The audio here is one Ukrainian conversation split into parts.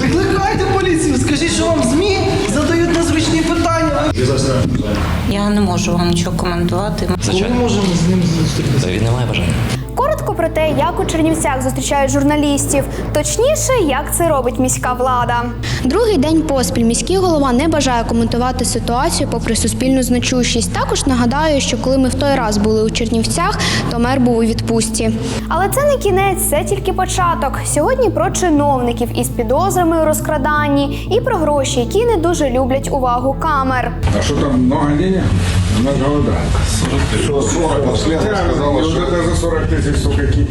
Викликайте поліцію, скажіть, що вам ЗМІ задають незручні питання. Я не можу вам нічого коментувати. Ми Звичайно. можемо з ним зустрітися? Він не має бажання коротко про те, як у Чернівцях зустрічають журналістів, точніше, як це робить міська влада. Другий день поспіль міський голова не бажає коментувати ситуацію попри суспільну значущість. Також нагадаю, що коли ми в той раз були у Чернівцях, то мер був у відпустці. Але це не кінець, це тільки початок. Сьогодні про чиновників із підозрами у розкраданні і про гроші, які не дуже люблять увагу камер. А що там багато грошей? Она голодает. 40 тысяч. 40, 40, які.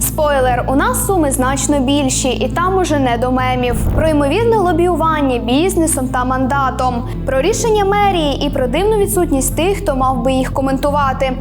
Спойлер, у нас суми значно більші, і там уже не до мемів. Про ймовірне лобіювання бізнесом та мандатом, про рішення мерії і про дивну відсутність тих, хто мав би їх коментувати.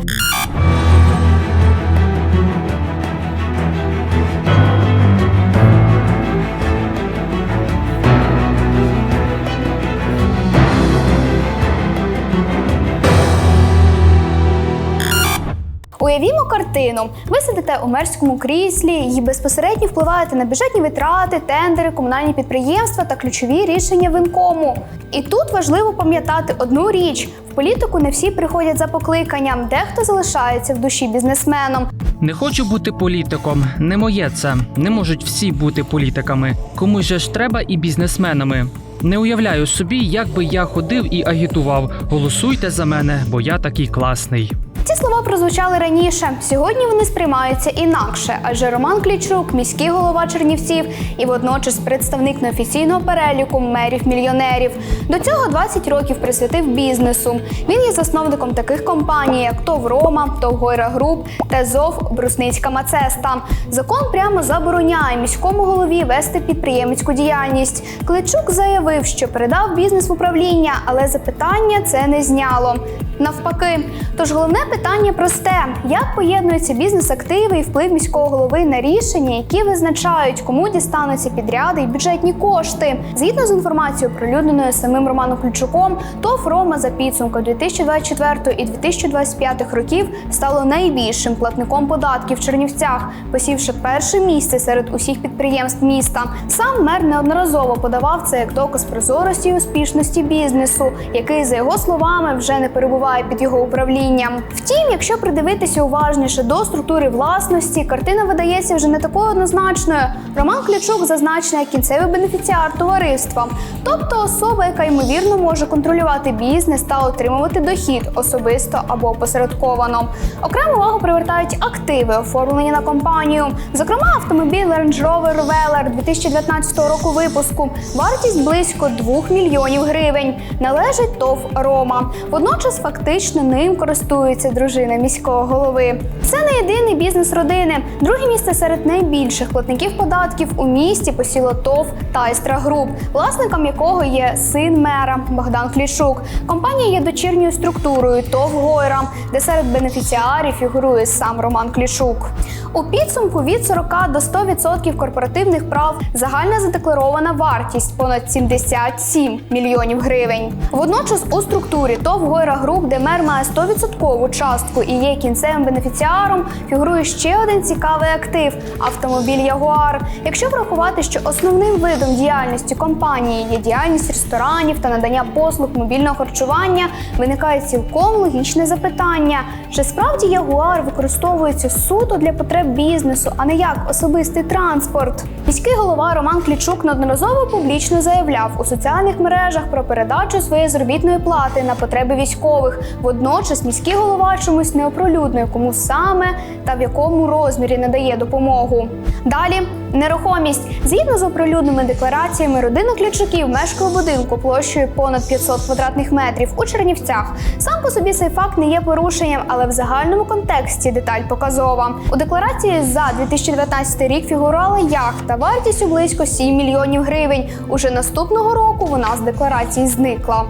Уявімо картину. Ви сидите у мерському кріслі і безпосередньо впливаєте на бюджетні витрати, тендери, комунальні підприємства та ключові рішення винкому. І тут важливо пам'ятати одну річ: в політику не всі приходять за покликанням, дехто залишається в душі бізнесменом. Не хочу бути політиком, не моє це. Не можуть всі бути політиками. Комусь же ж треба і бізнесменами. Не уявляю собі, як би я ходив і агітував. Голосуйте за мене, бо я такий класний. Ці слова прозвучали раніше. Сьогодні вони сприймаються інакше, адже Роман Клічук, міський голова Чернівців і водночас представник неофіційного переліку мерів-мільйонерів. До цього 20 років присвятив бізнесу. Він є засновником таких компаній, як ТОВ Рома, ТОВ Гойра Груп та ЗОВ Брусницька Мацеста. Закон прямо забороняє міському голові вести підприємницьку діяльність. Кличук заявив, що передав бізнес в управління, але запитання це не зняло. Навпаки, тож головне питання просте: як поєднуються бізнес-активи і вплив міського голови на рішення, які визначають, кому дістануться підряди і бюджетні кошти. Згідно з інформацією, оприлюдненою самим Романом Ключуком, ТОВ Рома за підсумком 2024 і 2025 років стало найбільшим платником податків в Чернівцях, посівши перше місце серед усіх підприємств міста. Сам мер неодноразово подавав це як доказ прозорості і успішності бізнесу, який, за його словами, вже не перебуває під його управлінням. Втім, якщо придивитися уважніше до структури власності, картина видається вже не такою однозначною. Роман Ключук зазначений як кінцевий бенефіціар товариства, тобто особа, яка ймовірно може контролювати бізнес та отримувати дохід особисто або опосередковано. Окрему увагу привертають активи, оформлені на компанію. Зокрема, автомобіль Range Rover Velar 2019 року випуску. Вартість близько 2 мільйонів гривень. Належить ТОВ Рома. Водночас фактично ним користується дружина міського голови. Це не єдиний бізнес родини. Друге місце серед найбільших платників податків у місті посіло ТОВ Тайстра Груп, власником якого є син мера Богдан Клішук. Компанія є дочірньою структурою ТОВ Гойра, де серед бенефіціарів фігурує сам Роман Клішук. У підсумку від 40 до 100% корпоративних прав загальна задекларована вартість понад 77 мільйонів гривень. Водночас у структурі ТОВ Гойра Груп, де мер має 100% частку і є кінцевим бенефіціаром, фігурує ще один цікавий актив автомобіль Ягуар. Якщо врахувати, що основним видом діяльності компанії є діяльність ресторанів та надання послуг мобільного харчування, виникає цілком логічне запитання: чи справді Ягуар використовується суто для потреб бізнесу, а не як особистий транспорт? Міський голова Роман Клічук неодноразово публічно заявляв у соціальних мережах про передачу своєї заробітної плати на потреби військових. Водночас міський голова чомусь не оприлюднює, кому саме та в якому розмірі надає допомогу. Далі нерухомість. Згідно з оприлюдненими деклараціями, родина Клічуків мешкає у будинку площею понад 500 квадратних метрів у Чернівцях. Сам по собі цей факт не є порушенням, але в загальному контексті деталь показова. У декларації за 2019 рік фігурувала яхта вартістю близько 7 мільйонів гривень. Уже наступного року вона з декларації зникла.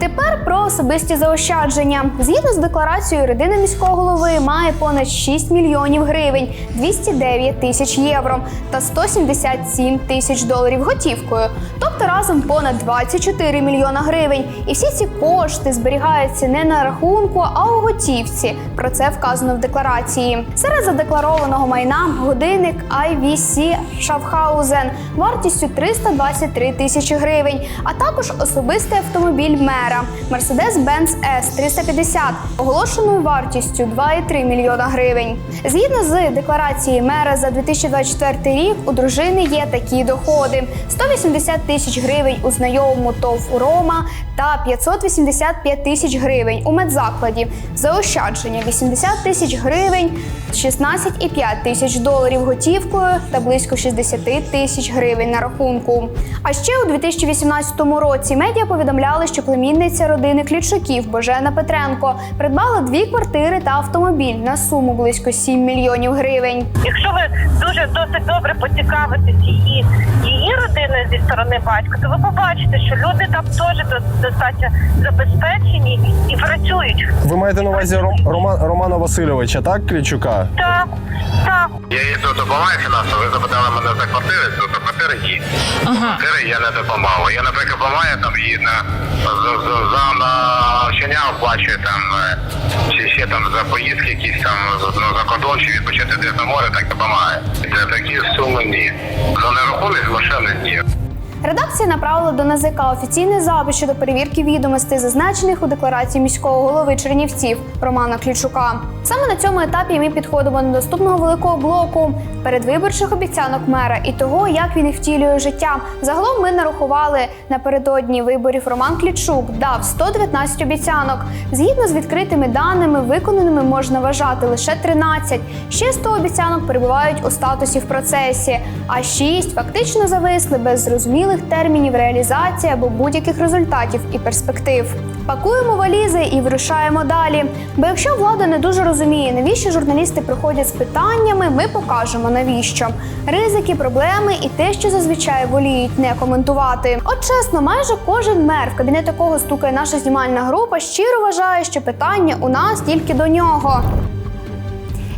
Тепер про особисті заощадження. Згідно з декларацією, родина міського голови має понад 6 мільйонів гривень, 209 тисяч євро та 177 тисяч доларів готівкою, тобто разом понад 24 мільйона гривень. І всі ці кошти зберігаються не на рахунку, а у готівці. Про це вказано в декларації. Серед задекларованого майна годинник IVC Schaffhausen вартістю 323 тисячі гривень, а також особистий автомобіль мера Mercedes-Benz S350 оголошеною вартістю 2,3 мільйона гривень. Згідно з декларацією мера за 2024 рік у дружини є такі доходи: 180 тисяч гривень у знайомому ТОВ Рома та 585 тисяч гривень у медзакладі. Заощадження 80 тисяч гривень, 16,5 тисяч доларів готівкою та близько 60 тисяч гривень на рахунку. А ще у 2018 році медіа повідомляли, що племінниця родини Клічуків Божена Петренко придбала дві квартири та автомобіль на суму близько 7 мільйонів гривень. Якщо ви дуже досить добре поцікавитесь її, її родиною зі сторони батька, то ви побачите, що люди там теж до- достатньо забезпечені і працюють. Ви маєте на увазі Ром- Роман, Романа Васильовича, так, Клічука? Так, так. Я їй тут допомагаю фінансово. Ви запитали мене за квартири, то квартири Ага. Квартири я не допомагав. Я, наприклад, допомагаю там їй на за, навчання оплачую там е, чи ще там за поїздки якісь там ну, за кордон чи відпочити десь на море, так допомагає. Це такі суми ні. За нерухомість машини ні. Редакція направила до НАЗК офіційний запит щодо перевірки відомостей, зазначених у декларації міського голови Чернівців Романа Клічука. Саме на цьому етапі ми підходимо до наступного великого блоку передвиборчих обіцянок мера і того, як він втілює життя. Загалом ми нарахували напередодні виборів Роман Клічук дав 119 обіцянок. Згідно з відкритими даними, виконаними можна вважати лише 13. Ще 100 обіцянок перебувають у статусі в процесі, а 6 фактично зависли без зрозумілих термінів реалізації або будь-яких результатів і перспектив. Пакуємо валізи і вирушаємо далі. Бо якщо влада не дуже розуміє, навіщо журналісти приходять з питаннями, ми покажемо навіщо. Ризики, проблеми і те, що зазвичай воліють не коментувати. От чесно, майже кожен мер, в кабінет якого стукає наша знімальна група, щиро вважає, що питання у нас тільки до нього.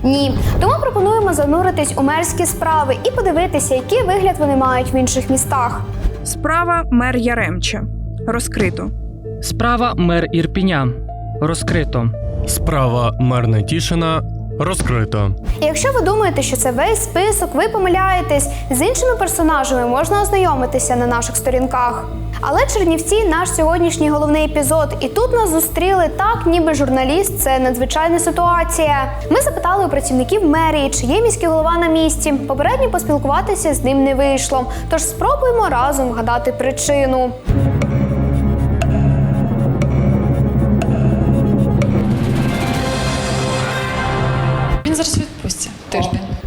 Ні, тому пропонуємо зануритись у мерські справи і подивитися, який вигляд вони мають в інших містах. Справа мер Яремча. Розкрито. Справа мер Ірпіня. Розкрито. Справа мер Нетішина розкрито. Якщо ви думаєте, що це весь список, ви помиляєтесь. З іншими персонажами можна ознайомитися на наших сторінках. Але Чернівці наш сьогоднішній головний епізод, і тут нас зустріли так, ніби журналіст це надзвичайна ситуація. Ми запитали у працівників мерії, чи є міський голова на місці. Попередньо поспілкуватися з ним не вийшло. Тож спробуємо разом вгадати причину.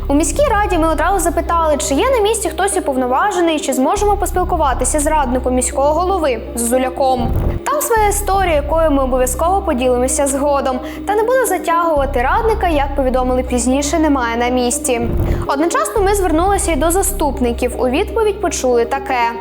У міській раді ми одразу запитали, чи є на місці хтось уповноважений, чи зможемо поспілкуватися з радником міського голови Зуляком. Там своя історія, якою ми обов'язково поділимося згодом. Та не буду затягувати радника, як повідомили пізніше, немає на місці. Одночасно ми звернулися й до заступників. У відповідь почули таке.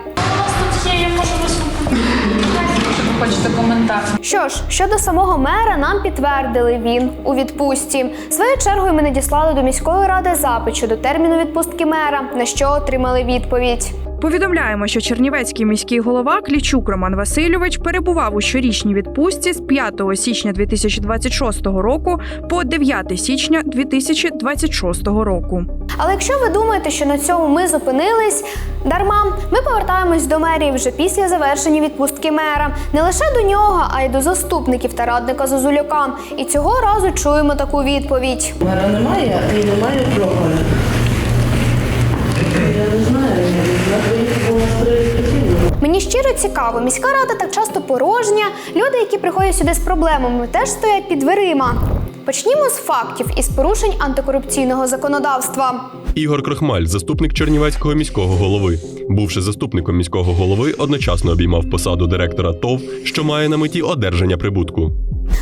Хочете коментар? Що ж, щодо самого мера, нам підтвердили він у відпустці. Своєю чергою ми надіслали до міської ради запит щодо терміну відпустки мера, на що отримали відповідь. Повідомляємо, що Чернівецький міський голова Клічук Роман Васильович перебував у щорічній відпустці з 5 січня 2026 року по 9 січня 2026 року. Але якщо ви думаєте, що на цьому ми зупинились, дарма ми повертаємось до мерії вже після завершення відпустки мера, не лише до нього, а й до заступників та радника Зозулюка. І цього разу чуємо таку відповідь. Мера немає і немає програми. Не знаю. Мені щиро цікаво, міська рада так часто порожня. Люди, які приходять сюди з проблемами, теж стоять під дверима. Почнімо з фактів із порушень антикорупційного законодавства. Ігор Крохмаль, заступник Чернівецького міського голови. Бувши заступником міського голови, одночасно обіймав посаду директора ТОВ, що має на меті одержання прибутку.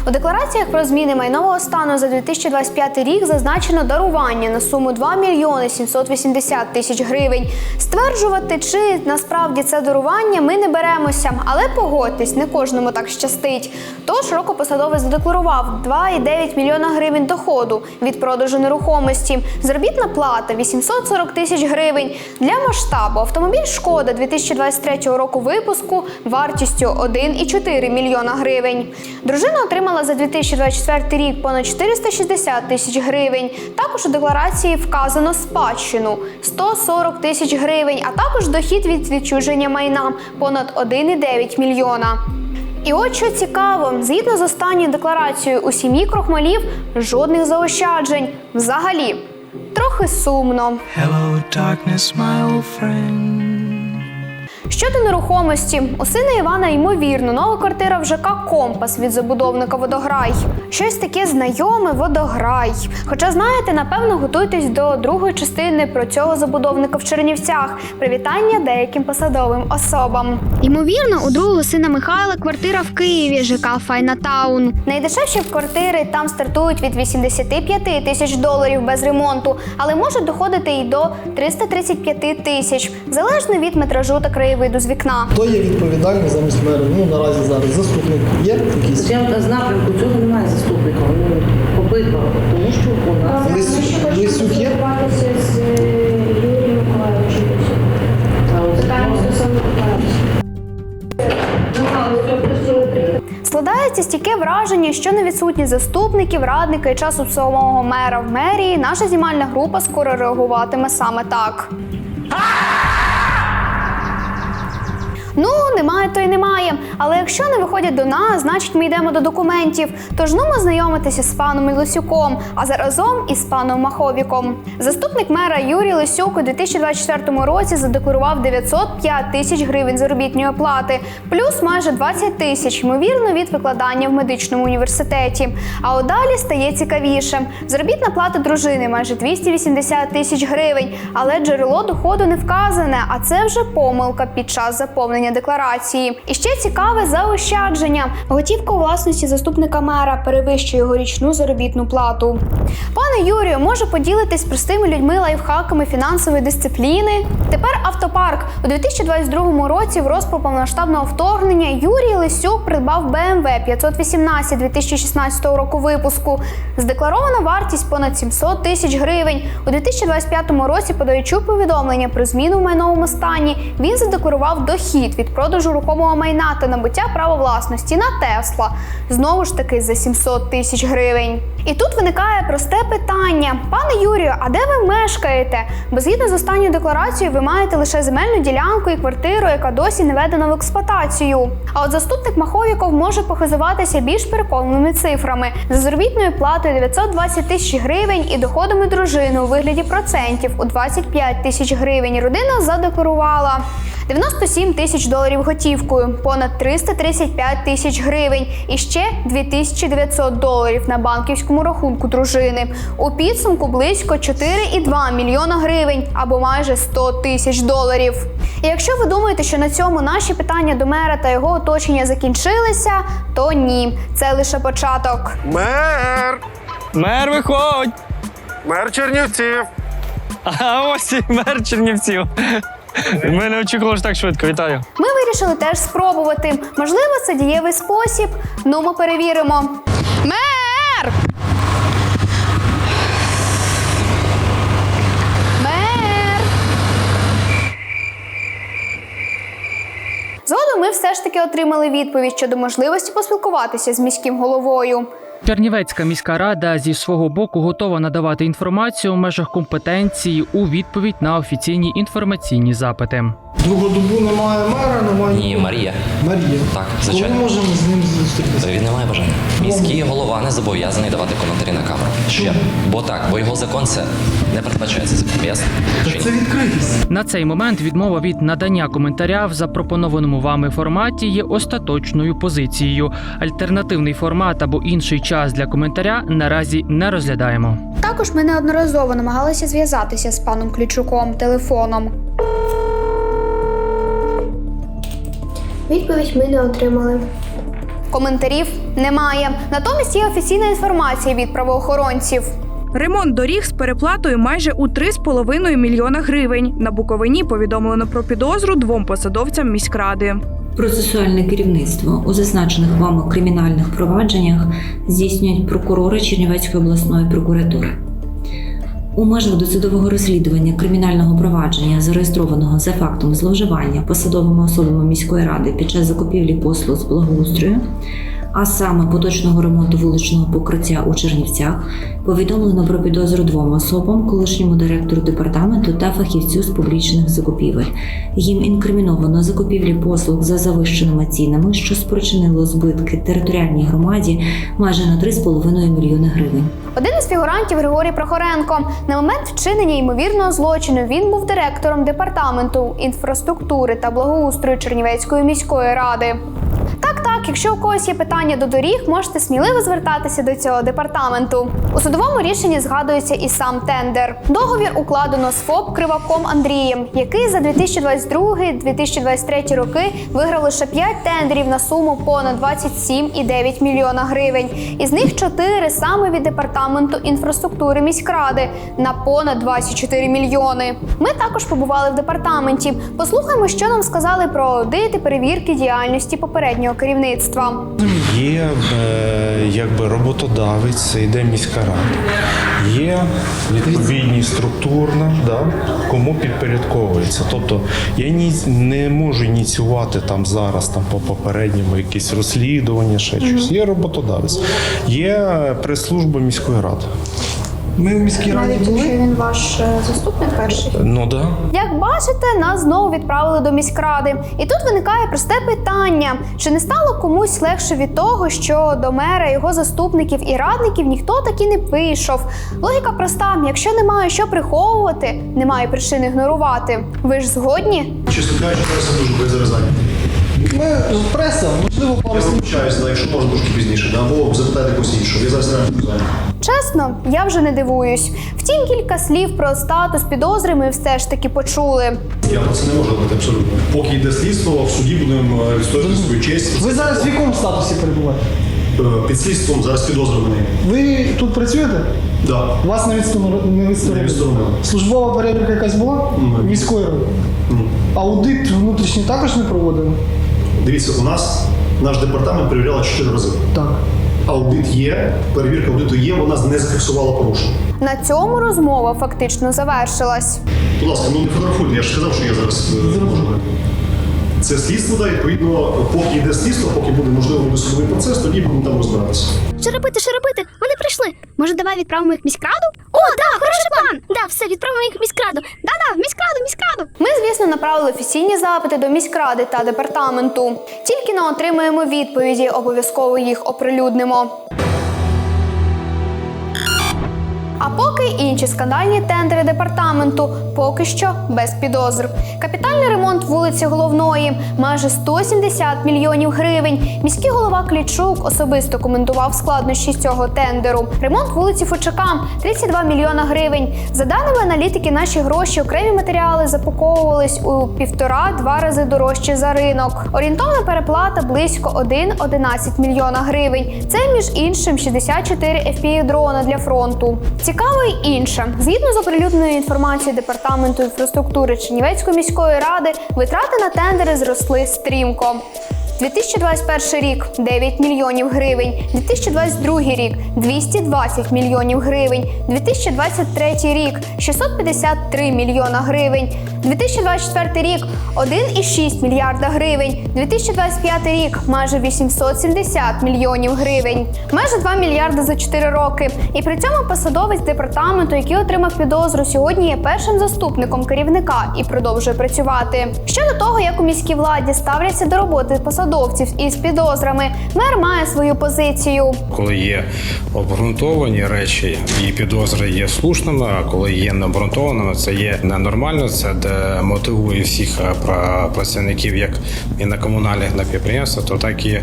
У деклараціях про зміни майнового стану за 2025 рік зазначено дарування на суму 2 мільйони 780 тисяч гривень. Стверджувати, чи насправді це дарування, ми не беремося, але погодьтесь, не кожному так щастить. Тож рокопосадовець задекларував 2,9 мільйона гривень доходу від продажу нерухомості, заробітна плата 840 тисяч гривень. Для масштабу автомобіль Шкода 2023 року випуску вартістю 1,4 мільйона гривень. Дружина отримала за 2024 рік понад 460 тисяч гривень. Також у декларації вказано спадщину 140 тисяч гривень, а також дохід від відчуження майна понад 1,9 мільйона. І от що цікаво, згідно з останньою декларацією у сім'ї крохмалів жодних заощаджень взагалі. Трохи сумно. Hello, darkness, my old friend. Щодо нерухомості, у сина Івана ймовірно нова квартира в ЖК Компас від забудовника Водограй. Щось таке знайоме водограй. Хоча знаєте, напевно, готуйтесь до другої частини про цього забудовника в Чернівцях. Привітання деяким посадовим особам. Ймовірно, у другого сина Михайла квартира в Києві, ЖК Файна Таун. Найдешевші квартири там стартують від 85 тисяч доларів без ремонту, але можуть доходити і до 335 тисяч, залежно від метражу та краєвиду з вікна. Хто є відповідальний замість мера? Ну наразі зараз заступник є якийсь? Звичайно, з напрямку цього немає заступника. Вони обидва, тому що у нас Лисюк є? з Юрієм Миколаївичем. Складається стійке враження, що не відсутні заступників, радника і часу самого мера в мерії. Наша знімальна група скоро реагуватиме саме так. Ну, немає, то й немає. Але якщо не виходять до нас, значить ми йдемо до документів. Тож ну ми знайомитися з паном Лисюком, а заразом і з паном Маховіком. Заступник мера Юрій Лисюк у 2024 році задекларував 905 тисяч гривень заробітної плати, плюс майже 20 тисяч, ймовірно, від викладання в медичному університеті. А от далі стає цікавіше. Заробітна плата дружини майже 280 тисяч гривень, але джерело доходу не вказане, а це вже помилка під час заповнення декларації. І ще цікаве заощадження. Готівка у власності заступника мера перевищує його річну заробітну плату. Пане Юрію, може поділитись простими людьми лайфхаками фінансової дисципліни? Тепер автопарк у 2022 році, в розпал повномасштабного вторгнення, Юрій Лисюк придбав BMW 518 2016 року випуску. Здекларована вартість понад 700 тисяч гривень. У 2025 році, подаючи повідомлення про зміну в майновому стані, він задекларував дохід від продажу рухомого майна та набуття права власності на Тесла. Знову ж таки за 700 тисяч гривень. І тут виникає просте питання: пане Юрію, а де ви мешкаєте? Бо згідно з останньою декларацією, ви маєте лише земельну ділянку і квартиру, яка досі не введена в експлуатацію. А от заступник Маховіков може похизуватися більш переконаними цифрами за заробітною платою 920 тисяч гривень і доходами дружини у вигляді процентів у 25 тисяч гривень. Родина задекларувала. 97 тисяч доларів готівкою, понад 335 тисяч гривень і ще 2900 доларів на банківському рахунку дружини. У підсумку близько 4,2 мільйона гривень або майже 100 тисяч доларів. І якщо ви думаєте, що на цьому наші питання до мера та його оточення закінчилися, то ні, це лише початок. Мер! Мер, виходь! Мер Чернівців! А ось і мер Чернівців. Ми не очікували ж так швидко. Вітаю. Ми вирішили теж спробувати. Можливо, це дієвий спосіб. Ну, ми перевіримо. Мер! Мер! Згодом ми все ж таки отримали відповідь щодо можливості поспілкуватися з міським головою. Чернівецька міська рада зі свого боку готова надавати інформацію в межах компетенції у відповідь на офіційні інформаційні запити. Другу добу немає мера, немає Ні, Марія. Марія. Так, Коли звичайно. можемо з ним зустрітися? Він не має бажання. Міський голова не зобов'язаний давати коментарі на камеру. Ще. Бо так, бо його закон це не передбачається. Ясно? Чи ні? Це відкритість. На цей момент відмова від надання коментаря в запропонованому вами форматі є остаточною позицією. Альтернативний формат або інший час для коментаря наразі не розглядаємо. Також ми неодноразово намагалися зв'язатися з паном Ключуком телефоном. Відповідь ми не отримали. Коментарів немає. Натомість є офіційна інформація від правоохоронців. Ремонт доріг з переплатою майже у 3,5 мільйона гривень. На Буковині повідомлено про підозру двом посадовцям міськради. Процесуальне керівництво у зазначених вами кримінальних провадженнях здійснюють прокурори Чернівецької обласної прокуратури. У межах досудового розслідування кримінального провадження, зареєстрованого за фактом зловживання посадовими особами міської ради під час закупівлі послуг з благоустрою, а саме поточного ремонту вуличного покриття у Чернівцях, повідомлено про підозру двом особам, колишньому директору департаменту та фахівцю з публічних закупівель. Їм інкриміновано закупівлі послуг за завищеними цінами, що спричинило збитки територіальній громаді майже на 3,5 мільйони гривень. Один із фігурантів Григорій Прохоренко. На момент вчинення ймовірного злочину він був директором департаменту інфраструктури та благоустрою Чернівецької міської ради. Так, якщо у когось є питання до доріг, можете сміливо звертатися до цього департаменту. У судовому рішенні згадується і сам тендер. Договір укладено з ФОП Криваком Андрієм, який за 2022-2023 роки виграв лише 5 тендерів на суму понад 27,9 мільйона гривень. Із них 4 саме від департаменту інфраструктури міськради на понад 24 мільйони. Ми також побували в департаменті. Послухаємо, що нам сказали про аудити перевірки діяльності попереднього керівництва. Є е, якби роботодавець, йде міська рада. Є відповідність структурна, да, кому підпорядковується. Тобто я ні, не можу ініціювати там зараз там по попередньому якісь розслідування, ще щось. Є роботодавець, є прес-служба міської ради. Ми в міській раді були. він ваш заступник перший. Ну да. Як бачите, нас знову відправили до міськради. І тут виникає просте питання: чи не стало комусь легше від того, що до мера, його заступників і радників ніхто так і не вийшов? Логіка проста: якщо немає що приховувати, немає причин ігнорувати. Ви ж згодні? Чесно кажучи, зараз я дуже без зараз Ми преса, можливо, пару Я слів. да, якщо можна трошки пізніше, да, або запитайте когось іншого. Я зараз не знаю. Чесно, я вже не дивуюсь. Втім, кілька слів про статус підозри ми все ж таки почули. Я про це не можу говорити абсолютно. Поки йде слідство, в суді будемо е, відстоювати свою честь. Ви зараз в якому статусі перебуваєте? Е, Під слідством зараз підозрюваний. Ви тут працюєте? Да. Вас не відсторонили? Не Не відсторонили? Службова перевірка якась була? Ні. Міської? Ні. Аудит внутрішній також не проводили? Дивіться, у нас наш департамент перевіряли чотири рази. Так. Аудит є, перевірка аудиту є, вона не зафіксувала порушень. На цьому розмова фактично завершилась. Будь ласка, ну не фотографуйте, я ж сказав, що я зараз е, можу. Це слідство, да, відповідно, поки йде слідство, поки буде можливо судовий процес, тоді будемо там розбиратися. Що робити, прийшли. Може, давай відправимо їх в міськраду? О, да, хороший план! Да, все, відправимо їх в міськраду. Да-да, в міськраду, в міськраду. Ми, звісно, направили офіційні запити до міськради та департаменту. Тільки не отримаємо відповіді, обов'язково їх оприлюднимо. А поки інші скандальні тендери департаменту поки що без підозр. Капітальний ремонт вулиці головної майже 170 мільйонів гривень. Міський голова Клічук особисто коментував складнощі цього тендеру. Ремонт вулиці Фучака 32 мільйона гривень. За даними аналітики, наші гроші окремі матеріали запаковувались у півтора-два рази дорожче за ринок. Орієнтовна переплата близько 1,11 мільйона гривень. Це між іншим 64 fpv дрона для фронту. Цікаво й інше. Згідно з оприлюдненою інформацією департаменту інфраструктури Чернівецької міської ради, витрати на тендери зросли стрімко. 2021 рік 9 мільйонів гривень, 2022 рік 220 мільйонів гривень, 2023 рік 653 мільйона гривень, 2024 рік 1,6 мільярда гривень, 2025 рік майже 870 мільйонів гривень, майже 2 мільярди за 4 роки. І при цьому посадовець департаменту, який отримав підозру, сьогодні є першим заступником керівника і продовжує працювати. Щодо того, як у міській владі ставляться до роботи посадовців із підозрами, мер має свою позицію. Коли є обґрунтовані речі і підозри є слушними, а коли є необґрунтованими, це є ненормально. Це демотивує всіх е, працівників, як і на комунальних на підприємствах, то так і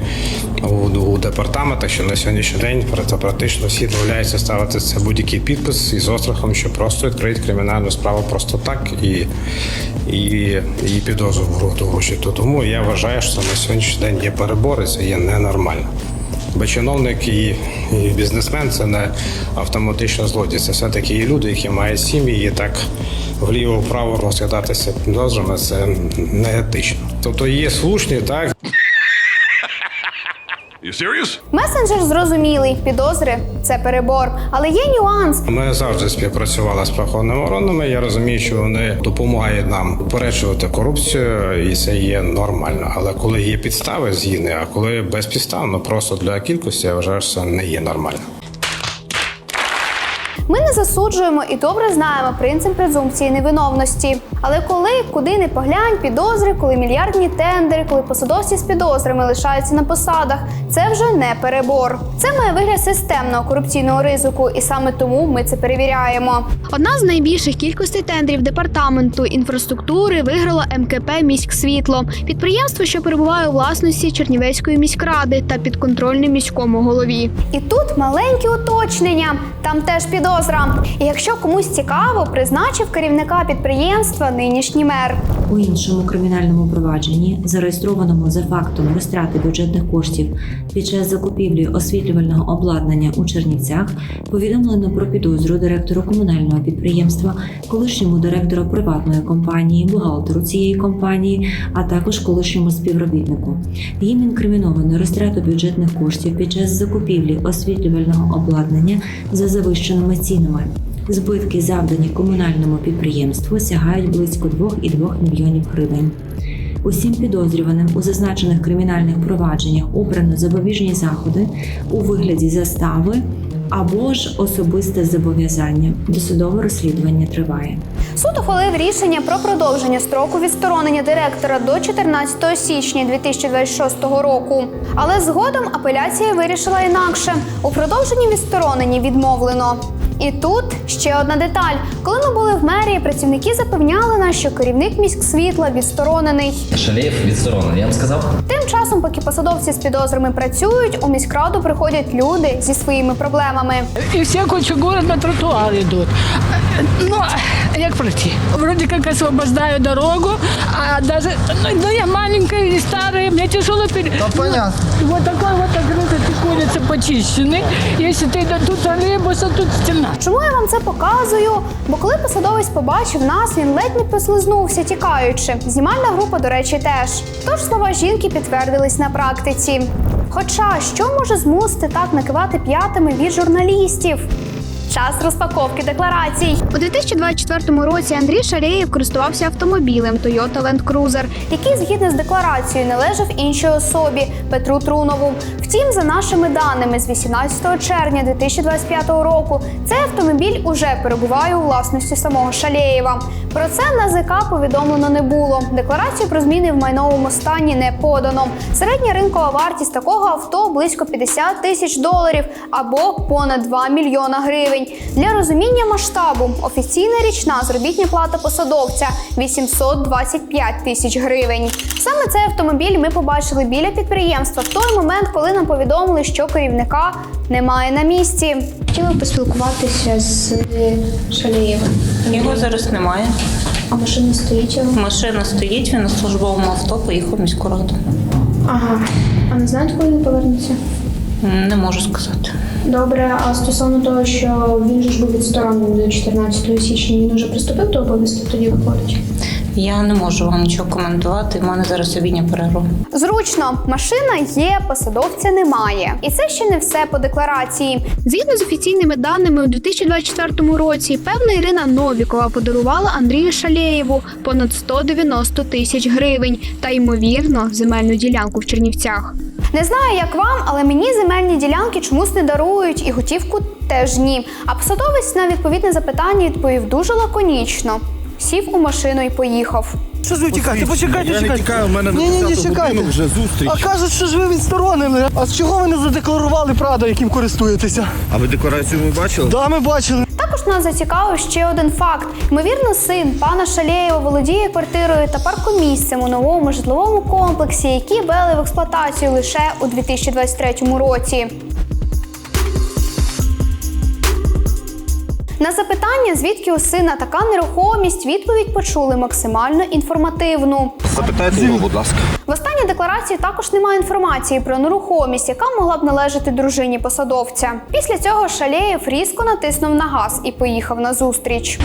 у, департаментах, що на сьогоднішній день практи- практично всі дозволяються ставити це будь-який підпис із острахом, що просто відкриють кримінальну справу просто так і, і і підозру в гроші. То тому я вважаю, що на сьогоднішній день є перебори, це є ненормально. Бо чиновник і, і бізнесмен це не автоматично злодій. Це все-таки є люди, які мають сім'ї, і так вліво-вправо розглядатися підозрами, це не етично. Тобто є слушні, так, You serious? Месенджер зрозумілий, підозри це перебор, але є нюанс. Ми завжди співпрацювали з правоохоронними органами. Я розумію, що вони допомагають нам попереджувати корупцію, і це є нормально. Але коли є підстави згідні, а коли безпідставно, просто для кількості, я вважаю, що це не є нормально. Ми не засуджуємо і добре знаємо принцип презумпції невиновності. Але коли куди не поглянь, підозри, коли мільярдні тендери, коли посадовці з підозрами лишаються на посадах, це вже не перебор. Це має вигляд системного корупційного ризику, і саме тому ми це перевіряємо. Одна з найбільших кількостей тендрів департаменту інфраструктури виграла МКП «Міськсвітло» – підприємство, що перебуває у власності Чернівецької міськради та підконтрольне міському голові. І тут маленьке уточнення. Там теж підозра. І якщо комусь цікаво, призначив керівника підприємства нинішній мер. У іншому кримінальному провадженні, зареєстрованому за фактом розтрати бюджетних коштів під час закупівлі освітлювального обладнання у Чернівцях, повідомлено про підозру директору комунального підприємства, колишньому директору приватної компанії, бухгалтеру цієї компанії, а також колишньому співробітнику. Їм інкриміновано розтрату бюджетних коштів під час закупівлі освітлювального обладнання за завищеними цінами. Збитки, завдані комунальному підприємству, сягають близько 2,2 мільйонів гривень. Усім підозрюваним у зазначених кримінальних провадженнях обрано запобіжні заходи у вигляді застави або ж особисте зобов'язання. Досудове розслідування триває. Суд ухвалив рішення про продовження строку відсторонення директора до 14 січня 2026 року. Але згодом апеляція вирішила інакше. У продовженні відсторонення відмовлено. І тут ще одна деталь. Коли ми були в мерії, працівники запевняли нас, що керівник міськсвітла відсторонений. Шалєєв відсторонений, я вам сказав. Тим часом, поки посадовці з підозрами працюють, у міськраду приходять люди зі своїми проблемами. И все кучу город на тротуар идут. Ну, як пройти? Вроде как освобождаю дорогу, а даже, ну, ну, я маленькая и старая, мне тяжело пере... Да, понятно. Ну, вот такой вот огрызок улицы почищены. Если ты до тут троллейбуса, тут стена. Чому я вам це показую? Бо коли посадовець побачив нас, він ледь не послизнувся, тікаючи. Знімальна група, до речі, теж. Тож слова жінки підтвердились на практиці. Хоча що може змусити так накивати п'ятами від журналістів? Час розпаковки декларацій. У 2024 році Андрій Шарєєв користувався автомобілем Toyota Land Cruiser. який згідно з декларацією належав іншій особі Петру Трунову. Втім, за нашими даними, з 18 червня 2025 року цей автомобіль уже перебуває у власності самого Шалєєва. Про це НАЗК повідомлено не було. Декларацію про зміни в майновому стані не подано. Середня ринкова вартість такого авто близько 50 тисяч доларів або понад 2 мільйона гривень. Для розуміння масштабу офіційна річна заробітня плата посадовця 825 тисяч гривень. Саме цей автомобіль ми побачили біля підприємства в той момент, коли нам повідомили, що керівника немає на місці. Хотіла поспілкуватися з Шалєєвим. Його зараз немає. А машина стоїть його? Машина стоїть, він на службовому авто поїхав в міську раду. Ага. А не знаєте, коли він повернеться? Не можу сказати. Добре, а стосовно того, що він ж був відсторонений до 14 січня, він уже приступив до обов'язків, тоді виходить. Я не можу вам нічого коментувати. У мене зараз обідня перерва. Зручно, машина є, посадовця немає. І це ще не все по декларації. Згідно з офіційними даними, у 2024 році певна Ірина Новікова подарувала Андрію Шалєєву понад 190 тисяч гривень та ймовірно земельну ділянку в Чернівцях. Не знаю, як вам, але мені земельні ділянки чомусь не дарують, і готівку теж ні. А посадовець на відповідне запитання відповів дуже лаконічно. Сів у машину і поїхав. Що ж ви тікаєте? Почекайте, Я не чекайте. тікаю, мене на ні, ні, ні, 10-ту чекайте. годину вже зустріч. А кажуть, що ж ви відсторонили. А з чого ви не задекларували Прада, яким користуєтеся? А ви декларацію ми бачили? Да, ми бачили. Також нас зацікавив ще один факт: ймовірно, син пана Шалєєва володіє квартирою та паркомісцем у новому житловому комплексі, які ввели в експлуатацію лише у 2023 році. На запитання, звідки у сина така нерухомість, відповідь почули максимально інформативну. Запитайте його, будь ласка. В останній декларації також немає інформації про нерухомість, яка могла б належати дружині посадовця. Після цього Шалєєв різко натиснув на газ і поїхав на зустріч.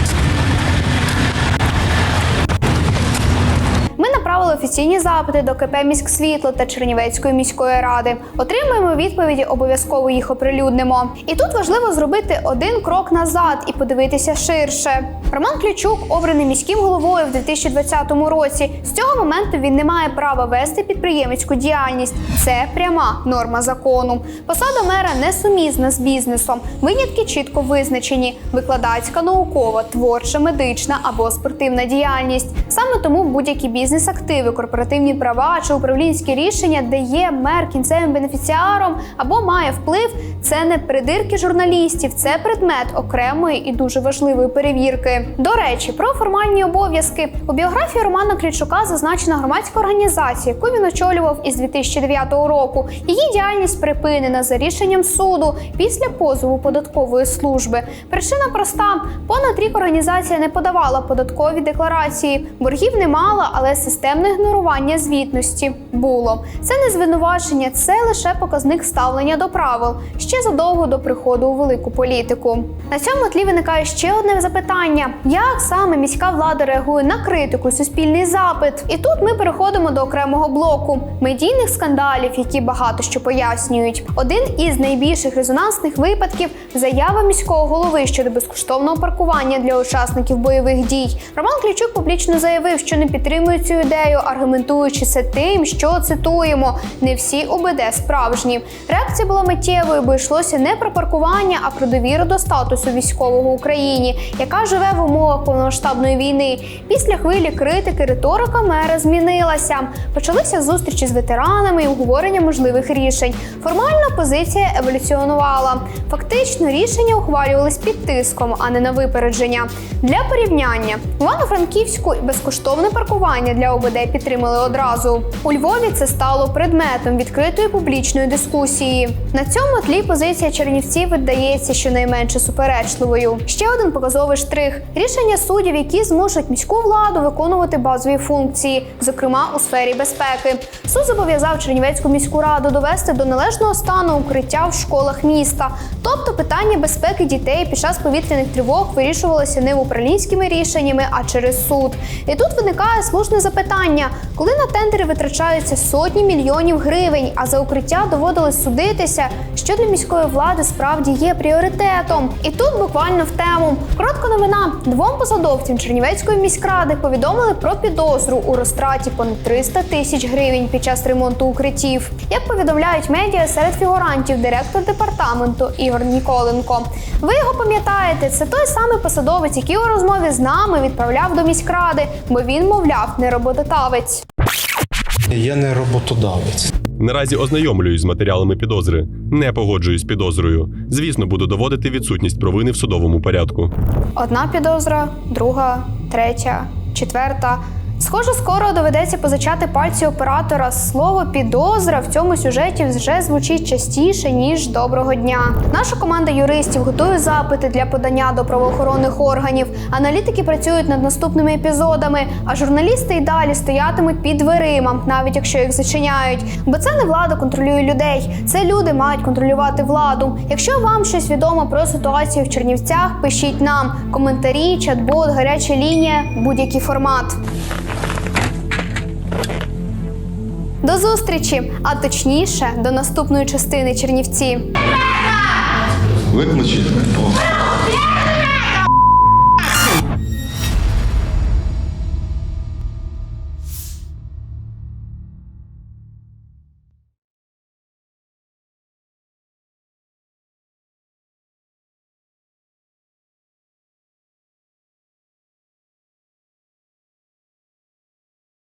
Офіційні запити до КП «Міськсвітло» та Чернівецької міської ради. Отримаємо відповіді, обов'язково їх оприлюднимо. І тут важливо зробити один крок назад і подивитися ширше. Роман Ключук обраний міським головою в 2020 році. З цього моменту він не має права вести підприємницьку діяльність. Це пряма норма закону. Посада мера несумісна з бізнесом. Винятки чітко визначені: викладацька, наукова, творча, медична або спортивна діяльність. Саме тому будь-які бізнес-активи, корпоративні права чи управлінські рішення, де є мер кінцевим бенефіціаром або має вплив, це не придирки журналістів, це предмет окремої і дуже важливої перевірки. До речі, про формальні обов'язки у біографії Романа Клічука зазначена громадська організація, яку він очолював із 2009 року. Її діяльність припинена за рішенням суду після позову податкової служби. Причина проста: понад рік організація не подавала податкові декларації, боргів не мала, але системне ігнорування звітності було. Це не звинувачення, це лише показник ставлення до правил ще задовго до приходу у велику політику. На цьому тлі виникає ще одне запитання: як саме міська влада реагує на критику, суспільний запит? І тут ми переходимо до окремого блоку медійних скандалів, які багато що пояснюють. Один із найбільших резонансних випадків заява міського голови щодо безкоштовного паркування для учасників бойових дій. Роман Клічук публічно заявив, що не підтримує цю ідею, аргументуючи це тим, що цитуємо: не всі ОБД справжні. Реакція була миттєвою, бо йшлося не про паркування, а про довіру до статусу військового Україні, яка живе в умовах повномасштабної війни. Після хвилі критики риторика мера змінилася. Почалися зустрічі з ветеранами і обговорення можливих рішень. Формально позиція еволюціонувала. Фактично рішення ухвалювались під тиском, а не на випередження. Для порівняння в Івано-Франківську безкоштовне паркування для ОБД підтримали одразу. У Львові це стало предметом відкритої публічної дискусії. На цьому тлі позиція Чернівців видається щонайменше суперечливою. Ще один показовий штрих: рішення суддів, які змушують міську владу виконувати базові функції, зокрема у сфері безпеки. Суд зобов'язав Чернівецьку міську раду довести до належного стану укриття в школах міста. Тобто питання безпеки дітей під час повітряних тривог вирішувалося не управлінськими рішеннями, а через суд. І тут виникає слушне запитання: коли на тендери витрачаються сотні мільйонів гривень, а за укриття доводилось судитися, що для міської влади справді є пріоритетом. І тут буквально в тему. Коротка новина: двом посадовцям Чернівецької міськради повідомили про підозру у розтраті понад 300 тисяч гривень під час ремонту укриттів. Як повідомляють медіа, серед фігурантів директор департаменту Ігор Ніколенко. Ви його пам'ятаєте, це той самий посадовець, який у розмові з нами відправляв до міськради, бо він, мовляв, не роботодавець. Я не роботодавець. Наразі ознайомлююсь з матеріалами підозри. Не погоджуюсь з підозрою. Звісно, буду доводити відсутність провини в судовому порядку. Одна підозра, друга, третя, четверта. Схоже, скоро доведеться позичати пальці оператора. Слово підозра в цьому сюжеті вже звучить частіше ніж доброго дня. Наша команда юристів готує запити для подання до правоохоронних органів. Аналітики працюють над наступними епізодами, а журналісти й далі стоятимуть під дверима, навіть якщо їх зачиняють. Бо це не влада контролює людей, це люди мають контролювати владу. Якщо вам щось відомо про ситуацію в Чернівцях, пишіть нам коментарі, чат-бот, гаряча лінія, будь-який формат. До зустрічі, а точніше, до наступної частини Чернівці. Виключити?